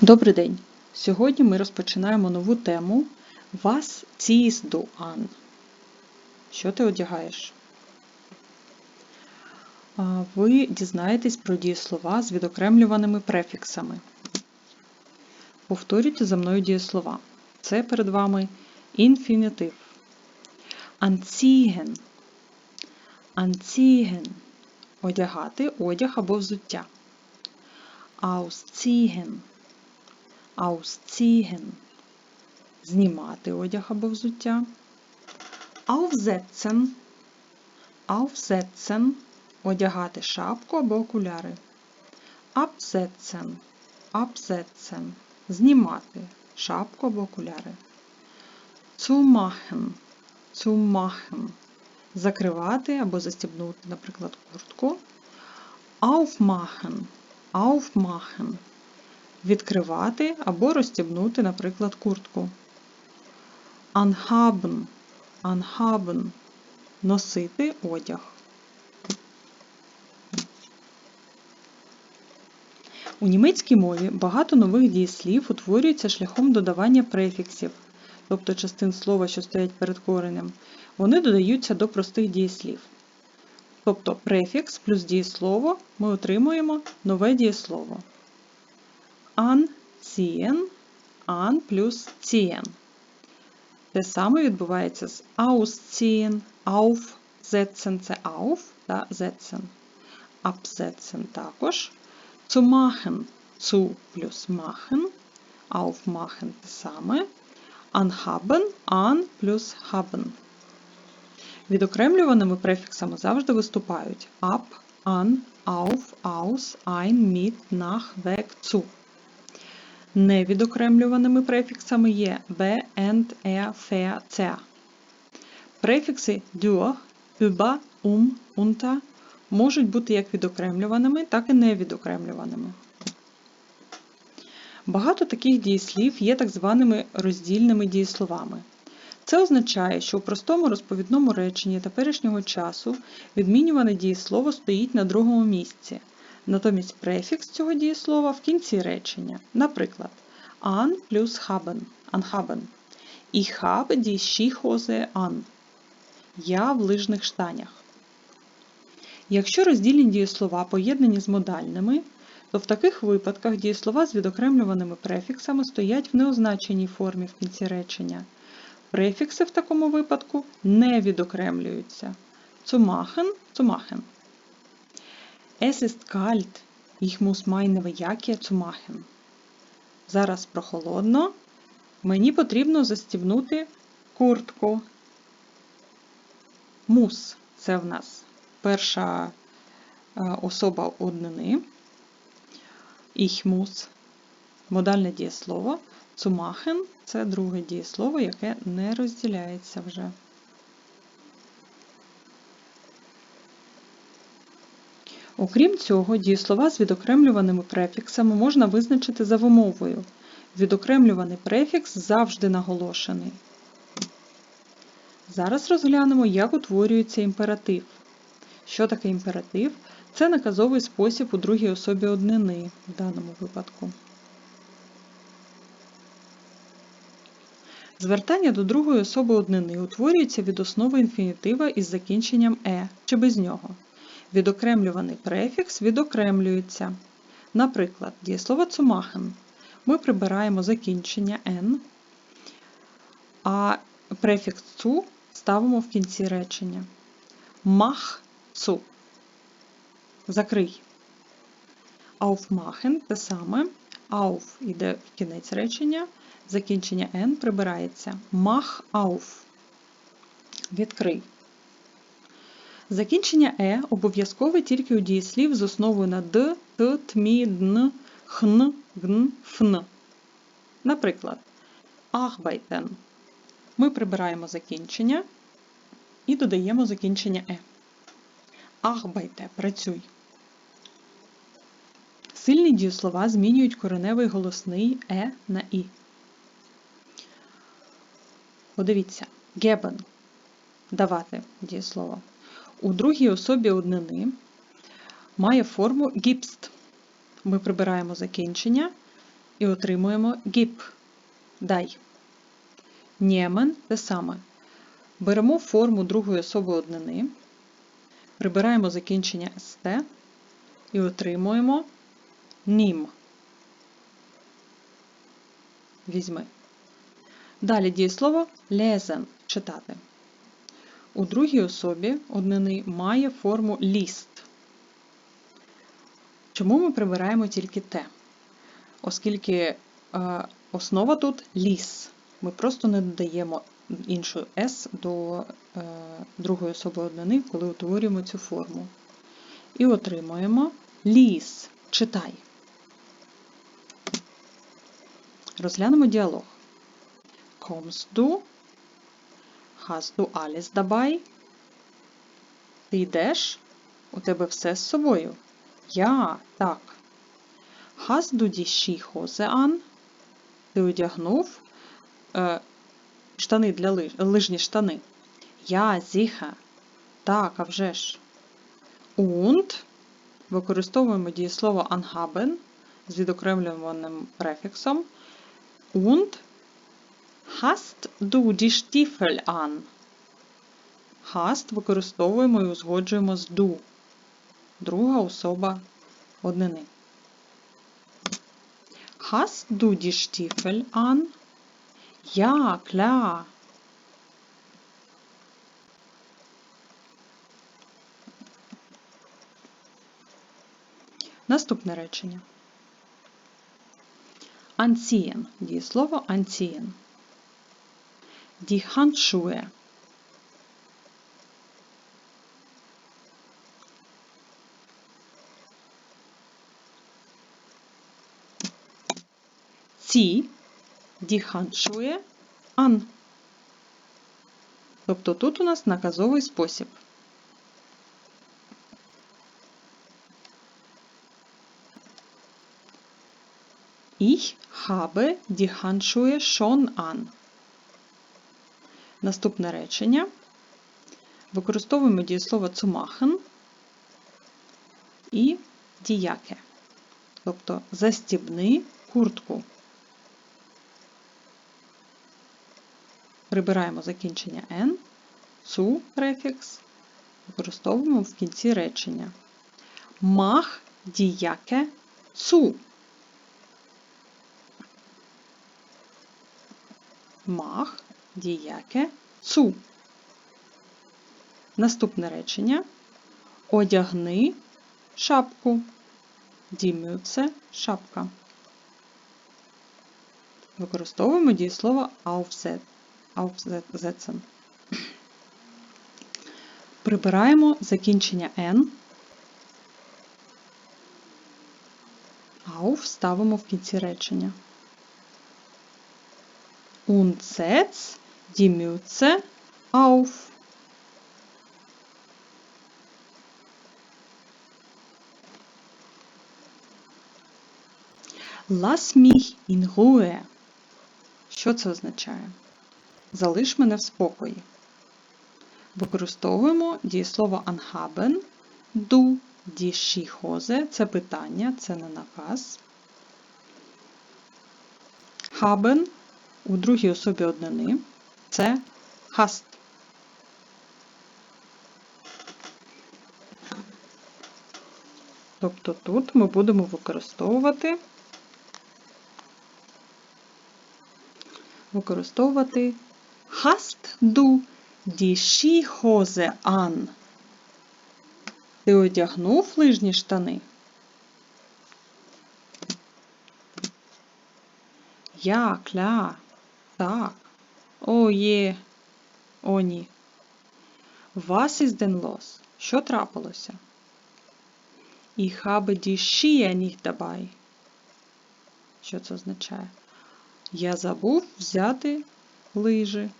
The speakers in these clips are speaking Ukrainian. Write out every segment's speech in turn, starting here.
Добрий день! Сьогодні ми розпочинаємо нову тему ziehst du an? Що ти одягаєш? Ви дізнаєтесь про дієслова з відокремлюваними префіксами. Повторюйте за мною дієслова. Це перед вами інфінітив. Anziehen. Anziehen. Одягати одяг або взуття. Ausziehen. Ausziehen – знімати одяг або взуття. Aufsetzen – aufsetzen – одягати шапку або окуляри. Absetzen – absetzen – знімати шапку або окуляри. Zumachen – zumachen – закривати або застібнути, наприклад, куртку. Aufmachen – aufmachen – відкривати або розстібнути, наприклад, куртку. Anhaben, anhaben – носити одяг. У німецькій мові багато нових дієслів утворюються шляхом додавання префіксів, тобто частин слова, що стоять перед коренем, вони додаються до простих дієслів. Тобто префікс плюс дієслово ми отримуємо нове дієслово anziehen, an плюс ziehen. Те саме відбувається з ausziehen, aufsetzen – це auf, да, setzen. Absetzen також. Zu machen – zu плюс machen. Aufmachen – те саме. Anhaben – an плюс haben. Відокремлюваними префіксами завжди виступають ab, an, auf, aus, ein, mit, nach, weg, zu. Невідокремлюваними префіксами є be, and, er, fer, cer. Префікси durch, über, um, unter можуть бути як відокремлюваними, так і невідокремлюваними. Багато таких дієслів є так званими роздільними дієсловами. Це означає, що у простому розповідному реченні теперішнього часу відмінюване дієслово стоїть на другому місці. Натомість префікс цього дієслова в кінці речення. Наприклад, an плюс haben, anhaben. Ich habe die Skihose an. Я в лижних штанях. Якщо роздільні дієслова поєднані з модальними, то в таких випадках дієслова з відокремлюваними префіксами стоять в неозначеній формі в кінці речення. Префікси в такому випадку не відокремлюються. Zu machen – zu machen. Es ist kalt. Ich muss meine Jacke zumachen. Зараз прохолодно. Мені потрібно застібнути куртку. Мус це в нас перша е, особа однини. Ich muss – модальне дієслово. Zumachen – це друге дієслово, яке не розділяється вже. Окрім цього, дієслова з відокремлюваними префіксами можна визначити за вимовою. Відокремлюваний префікс завжди наголошений. Зараз розглянемо, як утворюється імператив. Що таке імператив? Це наказовий спосіб у другій особі однини в даному випадку. Звертання до другої особи однини утворюється від основи інфінітива із закінченням е чи без нього. Відокремлюваний префікс відокремлюється. Наприклад, дієслово цумахен. Ми прибираємо закінчення n, а префікс цу ставимо в кінці речення. Мах цу. Закрий. Aufmachen те саме. Auf йде в кінець речення. Закінчення n прибирається. Mach auf. Відкрий. Закінчення е обов'язкове тільки у дієслів з основою на д, т, тмі, дн, хн, гн, фн. Наприклад, arbeiten. Ми прибираємо закінчення і додаємо закінчення е. Arbeite – працюй. Сильні дієслова змінюють кореневий голосний е на і. Подивіться, geben – давати дієслово у другій особі однини має форму гіпст. Ми прибираємо закінчення і отримуємо гіп. Дай. Нємен те саме. Беремо форму другої особи однини, прибираємо закінчення ст і отримуємо нім. Візьми. Далі дієслово лезен читати. У другій особі однини має форму ліст. Чому ми прибираємо тільки те? Оскільки е, основа тут ліс. Ми просто не додаємо іншу S до е, другої особи однини, коли утворюємо цю форму. І отримуємо ліс. Читай. Розглянемо діалог. Du? Hast du alles dabei? Ти йдеш? У тебе все з собою? Я, так. Hast du die Skihose an? Ти одягнув е, штани для лиж, лижні штани. Я, зіха. Так, а вже ж. Und використовуємо дієслово anhaben з відокремлюваним префіксом. Und hast du die Stiefel an? Hast використовуємо і узгоджуємо з du. Друга особа однини. Hast du die Stiefel an? Ja, klar. Наступне речення. Anziehen. Дієслово anziehen. Die Handschuhe. Zieh die Handschuhe an. Тобто тут у нас наказовий спосіб. Ich habe die Handschuhe schon an. Наступне речення. Використовуємо дієслово zu і діяке. Тобто застібни куртку. Прибираємо закінчення N, zu префікс, використовуємо в кінці речення. Mach діяке zu. Mach діяке zu. Наступне речення. Одягни шапку. Die це шапка. Використовуємо дієслово aufset aufsetzen. Прибираємо закінчення N. Auf ставимо в кінці речення. Und die Mütze auf. Lass mich in Ruhe. Що це означає? Залиш мене в спокої. Використовуємо дієслово anhaben, du, die Skihose – це питання, це не наказ. Haben у другій особі однини це hast. Тобто тут ми будемо використовувати використовувати Hast du die Skihose an? Ти одягнув лижні штани? Я, кля, так. О, є, о, ні. Was ist denn? Що трапилося? Ich habe die dabei. Що це означає? Я забув взяти лижи.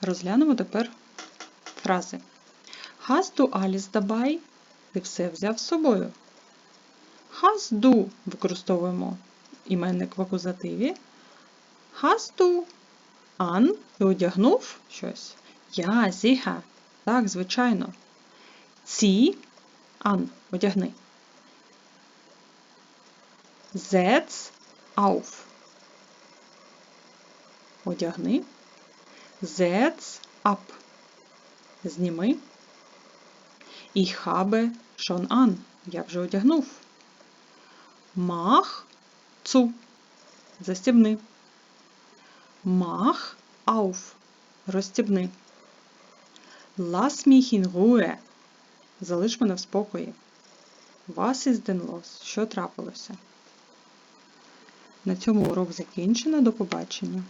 Розглянемо тепер фрази. Hast du alles? Ти все взяв з собою. Hast du використовуємо іменник в акузативі. Hast du an ти одягнув щось. Я, зіга. Так, звичайно. Ці ан одягни. Setz auf. Одягни. Setz ab. Зніми. Ich habe schon an. Я вже одягнув. Mach zu. Застібни. Mach auf. Розстібни. Lass mich in Ruhe. Залиш мене в спокої. Was ist denn los? Що трапилося? На цьому урок закінчено. До побачення.